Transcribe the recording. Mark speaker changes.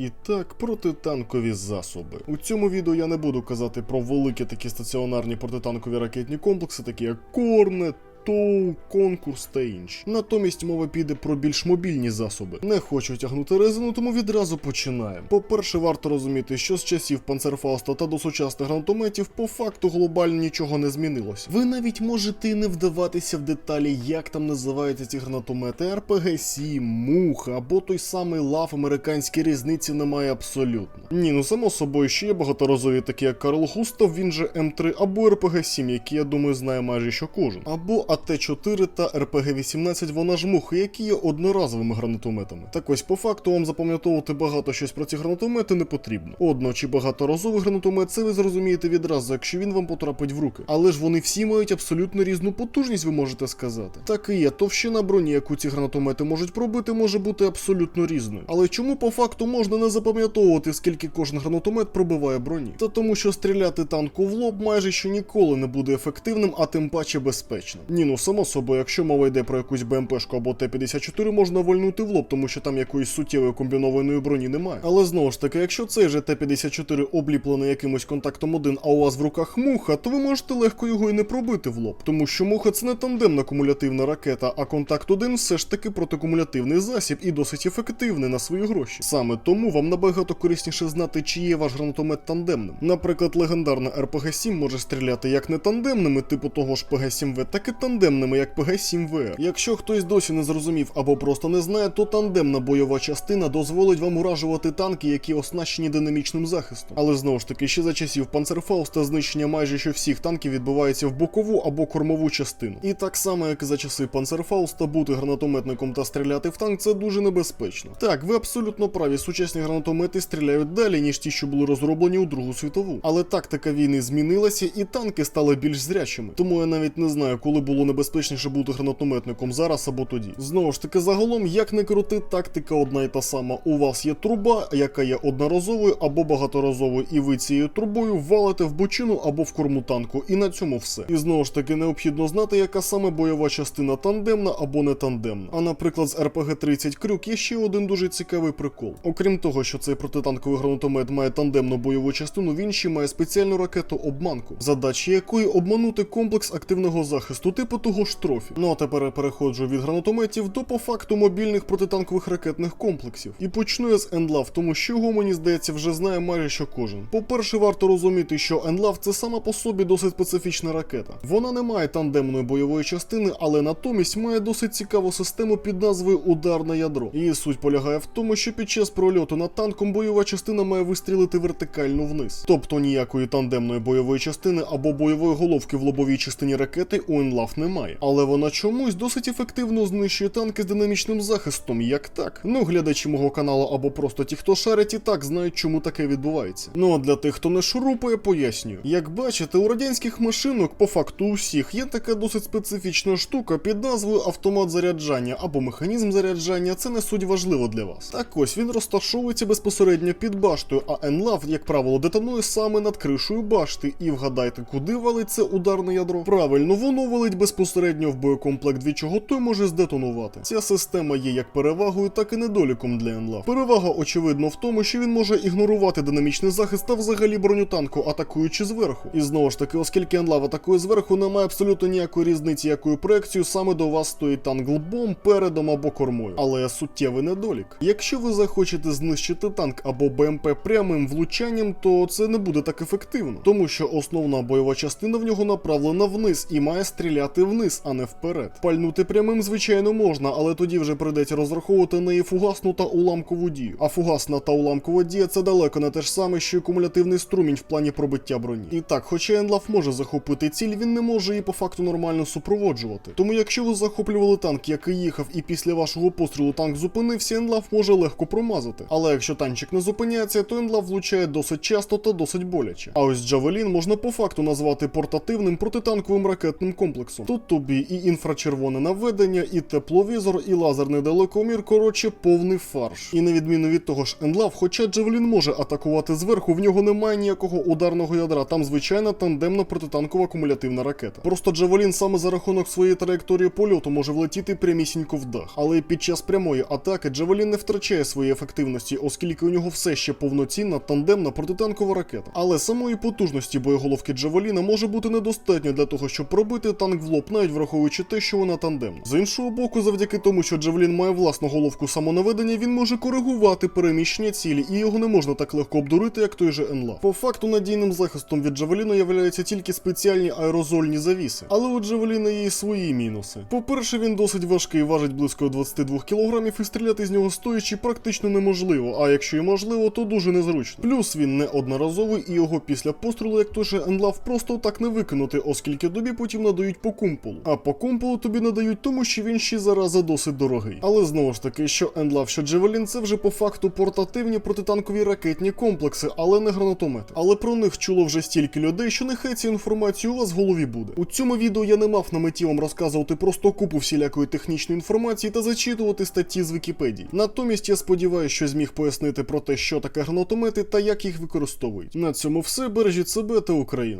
Speaker 1: І так, протитанкові засоби. У цьому відео я не буду казати про великі такі стаціонарні протитанкові ракетні комплекси, такі як Корнет. Тоу, конкурс та інші. Натомість мова піде про більш мобільні засоби. Не хочу тягнути резину, тому відразу починаємо. По-перше, варто розуміти, що з часів панцерфауста та до сучасних гранатометів по факту глобально нічого не змінилося. Ви навіть можете і не вдаватися в деталі, як там називаються ці гранатомети РПГ-7, Муха або той самий лав американській різниці немає абсолютно. Ні, ну само собою, ще є багаторазові такі, як Карл Густав, він же М3 або РПГ-7, які я думаю знає майже що кожен. Або АТ-4 та РПГ-18, вона ж мухи, які є одноразовими гранатометами. Так ось по факту вам запам'ятовувати багато щось про ці гранатомети не потрібно. Одно чи багаторазовий гранатомет, це ви зрозумієте відразу, якщо він вам потрапить в руки. Але ж вони всі мають абсолютно різну потужність, ви можете сказати. Так і є, товщина броні, яку ці гранатомети можуть пробити, може бути абсолютно різною. Але чому по факту можна не запам'ятовувати, скільки кожен гранатомет пробиває броні? Та тому, що стріляти танку в лоб майже що ніколи не буде ефективним, а тим паче безпечним. Ні, ну само собою, якщо мова йде про якусь БМПшку або Т-54, можна вольнути в лоб, тому що там якоїсь суттєвої комбінованої броні немає. Але знову ж таки, якщо цей же Т-54 обліплений якимось контактом 1, а у вас в руках муха, то ви можете легко його і не пробити в лоб. Тому що муха це не тандемна кумулятивна ракета, а контакт 1 все ж таки протикумулятивний засіб і досить ефективний на свої гроші. Саме тому вам набагато корисніше знати, чи є ваш гранатомет тандемним. Наприклад, легендарна РПГ-7 може стріляти як не тандемними, типу того ж ПГ-7В, так і тандемними, як ПГ-7ВР. Якщо хтось досі не зрозумів або просто не знає, то тандемна бойова частина дозволить вам уражувати танки, які оснащені динамічним захистом. Але знову ж таки, ще за часів Панцерфауста знищення майже що всіх танків відбувається в бокову або кормову частину. І так само, як і за часи Панцерфауста, бути гранатометником та стріляти в танк це дуже небезпечно. Так, ви абсолютно праві, сучасні гранатомети стріляють далі, ніж ті, що були розроблені у Другу світову. Але тактика війни змінилася, і танки стали більш зрячими. Тому я навіть не знаю, коли було небезпечніше бути гранатометником зараз або тоді. Знову ж таки, загалом, як не крути, тактика одна і та сама. У вас є труба, яка є одноразовою або багаторазовою, і ви цією трубою валите в бочину або в корму танку, і на цьому все. І знову ж таки необхідно знати, яка саме бойова частина тандемна або не тандемна. А наприклад, з РПГ-30 Крюк є ще один дуже цікавий прикол. Окрім того, що цей протитанковий гранатомет має тандемну бойову частину, він ще має спеціальну ракету обманку, задача якої обманути комплекс активного захисту, типу того ж трофі. Ну а тепер переходжу від гранатометів до по факту мобільних протитанкових ракетних комплексів. І почну я з Енлав, тому що його мені здається вже знає майже що кожен. По-перше, варто розуміти, що Енлав це сама по собі досить специфічна ракета. Вона не має тандемної бойової частини, але натомість має досить цікаву систему під назвою ударне ядро. Її суть полягає в тому, що під час прольоту над танком бойова частина має вистрілити вертикально вниз. Тобто ніякої тандемної бойової частини або бойової головки в лобовій частині ракети у Енлав немає. Але вона чомусь досить ефективно знищує танки з динамічним захистом, як так. Ну, глядачі мого каналу або просто ті, хто шарить, і так знають, чому таке відбувається. Ну а для тих, хто не шурупає, пояснюю. Як бачите, у радянських машинок, по факту у всіх, є така досить специфічна штука під назвою автомат заряджання або механізм заряджання. Це не суть важливо для вас. Так ось він розташовується безпосередньо під баштою, а енлав, як правило, детонує саме над кришою башти. І вгадайте, куди валить це ударне ядро? Правильно, воно валить безпосередньо в боєкомплект, від чого той може здетонувати. Ця система є як перевагою, так і недоліком для енлав. Перевага, очевидно, в тому, що він може ігнорувати динамічний захист та взагалі броню танку, атакуючи зверху. І знову ж таки, оскільки енлав атакує зверху, немає абсолютно ніякої різниці, якою проекцією саме до вас стоїть танк лбом, передом або кормою. Але суттєвий недолік. Якщо ви захочете знищити танк або БМП прямим влучанням, то це не буде так ефективно, тому що основна бойова частина в нього направлена вниз і має стріляти вниз, а не вперед. Пальнути прямим, звичайно, можна, але тоді вже прийдеться розраховувати на її фугасну та уламкову дію. А фугасна та уламкова дія це далеко не те ж саме, що й кумулятивний струмінь в плані пробиття броні. І так, хоча Енлав може захопити ціль, він не може її по факту нормально супроводжувати. Тому якщо ви захоплювали танк, який їхав, і після вашого пострілу танк зупинився, Енлав може легко промазати. Але якщо танчик не зупиняється, то Енлав влучає досить часто та досить боляче. А ось Джавелін можна по факту назвати портативним протитанковим ракетним комплексом. Тут тобі і інфрачервоне наведення, і тепловізор, і лазерний далекомір, коротше, повний фарш. І на відміну від того ж Енлав, хоча Джевелін може атакувати зверху, в нього немає ніякого ударного ядра, там звичайна тандемна протитанкова кумулятивна ракета. Просто Джевелін саме за рахунок своєї траєкторії польоту може влетіти прямісінько в дах. Але під час прямої атаки Джевелін не втрачає своєї ефективності, оскільки у нього все ще повноцінна тандемна протитанкова ракета. Але самої потужності боєголовки Джевеліна може бути недостатньо для того, щоб пробити танк в лоб, навіть враховуючи те, що вона тандемна. З іншого боку, завдяки тому, що Джевелін має власну головку самонаведення, він може коригувати переміщення цілі, і його не можна так легко обдурити, як той же Енла. По факту надійним захистом від Джевеліна являються тільки спеціальні аерозольні завіси. Але у Джевеліна є і свої мінуси. По-перше, він досить важкий, важить близько 22 кг, і стріляти з нього стоячи практично неможливо, а якщо і можливо, то дуже незручно. Плюс він не одноразовий і його після пострілу, як той же Енлав, просто так не викинути, оскільки тобі потім надають по кумполу. А по кумполу тобі надають тому, що він ще зараза досить дорогий. Але знову ж таки, що Енлав, що Джевелін, це вже по факту портативні протитанкові ракетні комплекси, але не гранатомети. Але про них чуло вже стільки людей, що нехай ця інформація у вас в голові буде. У цьому відео я не мав на меті вам розказувати просто купу всілякої технічної інформації та зачитувати статті з Вікіпедії. Натомість я сподіваюся, що зміг пояснити про те, що таке гранатомети та як їх використовують. На цьому все бережіть себе та Україну.